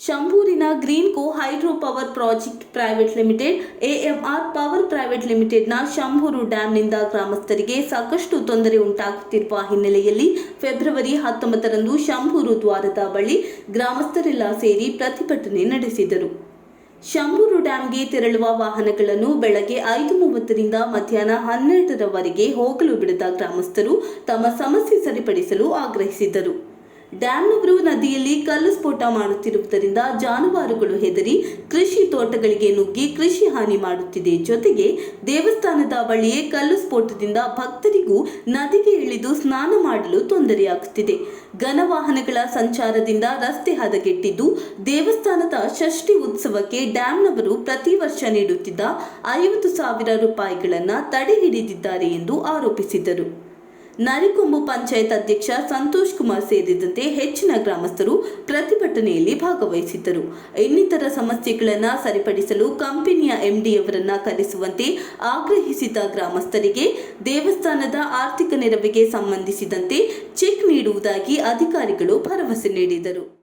ಶಂಭೂರಿನ green co hydro power project private limited, AMR power private ಲಿಮಿಟೆಡ್ನ ಶಂಭೂರು ಡ್ಯಾಂನಿಂದ ಗ್ರಾಮಸ್ಥರಿಗೆ ಸಾಕಷ್ಟು ತೊಂದರೆ ಉಂಟಾಗುತ್ತಿರುವ ಹಿನ್ನೆಲೆಯಲ್ಲಿ ಫೆಬ್ರವರಿ ಹತ್ತೊಂಬತ್ತರಂದು ಶಂಭೂರು ದ್ವಾರದ ಬಳಿ ಗ್ರಾಮಸ್ಥರೆಲ್ಲ ಸೇರಿ ಪ್ರತಿಭಟನೆ ನಡೆಸಿದರು. ಶಂಭೂರು ಡ್ಯಾಂಗೆ ತೆರಳುವ ವಾಹನಗಳನ್ನು ಬೆಳಗ್ಗೆ ಐದು ಮೂವತ್ತರಿಂದ ಮಧ್ಯಾಹ್ನ ಹನ್ನೆರಡರವರೆಗೆ ಹೋಗಲು ಬಿಡದ ಗ್ರಾಮಸ್ಥರು ತಮ್ಮ ಸಮಸ್ಯೆ ಸರಿಪಡಿಸಲು ಆಗ್ರಹಿಸಿದರು ಡ್ಯಾಂನವರು ನದಿಯಲ್ಲಿ ಕಲ್ಲು ಸ್ಫೋಟ ಮಾಡುತ್ತಿರುವುದರಿಂದ ಜಾನುವಾರುಗಳು ಹೆದರಿ ಕೃಷಿ ತೋಟಗಳಿಗೆ ನುಗ್ಗಿ ಕೃಷಿ ಹಾನಿ ಮಾಡುತ್ತಿದೆ. ಜೊತೆಗೆ ದೇವಸ್ಥಾನದ ಬಳಿಯೇ ಕಲ್ಲು ಸ್ಫೋಟದಿಂದ ಭಕ್ತರಿಗೂ ನದಿಗೆ ಇಳಿದು ಸ್ನಾನ ಮಾಡಲು ತೊಂದರೆಯಾಗುತ್ತಿದೆ. ಘನ ವಾಹನಗಳ ಸಂಚಾರದಿಂದ ರಸ್ತೆ ಹದಗೆಟ್ಟಿದ್ದು, ದೇವಸ್ಥಾನದ ಷಷ್ಠಿ ಉತ್ಸವಕ್ಕೆ ಡ್ಯಾಂನವರು ಪ್ರತಿ ವರ್ಷ ನೀಡುತ್ತಿದ್ದ ಐವತ್ತು ಸಾವಿರ ರೂಪಾಯಿಗಳನ್ನು ತಡೆ ಹಿಡಿದಿದ್ದಾರೆ ಎಂದು ಆರೋಪಿಸಿದರು. ನರಿಕೊಂಬು ಪಂಚಾಯತ್ ಅಧ್ಯಕ್ಷ ಸಂತೋಷ್ ಕುಮಾರ್ ಸೇರಿದಂತೆ ಹೆಚ್ಚಿನ ಗ್ರಾಮಸ್ಥರು ಪ್ರತಿಭಟನೆಯಲ್ಲಿ ಭಾಗವಹಿಸಿದ್ದರು. ಇನ್ನಿತರ ಸಮಸ್ಯೆಗಳನ್ನು ಸರಿಪಡಿಸಲು ಕಂಪನಿಯ ಎಂಡಿಯವರನ್ನ ಕರೆಸುವಂತೆ ಆಗ್ರಹಿಸಿದ ಗ್ರಾಮಸ್ಥರಿಗೆ ದೇವಸ್ಥಾನದ ಆರ್ಥಿಕ ನೆರವಿಗೆ ಸಂಬಂಧಿಸಿದಂತೆ ಚೆಕ್ ನೀಡುವುದಾಗಿ ಅಧಿಕಾರಿಗಳು ಭರವಸೆ ನೀಡಿದರು.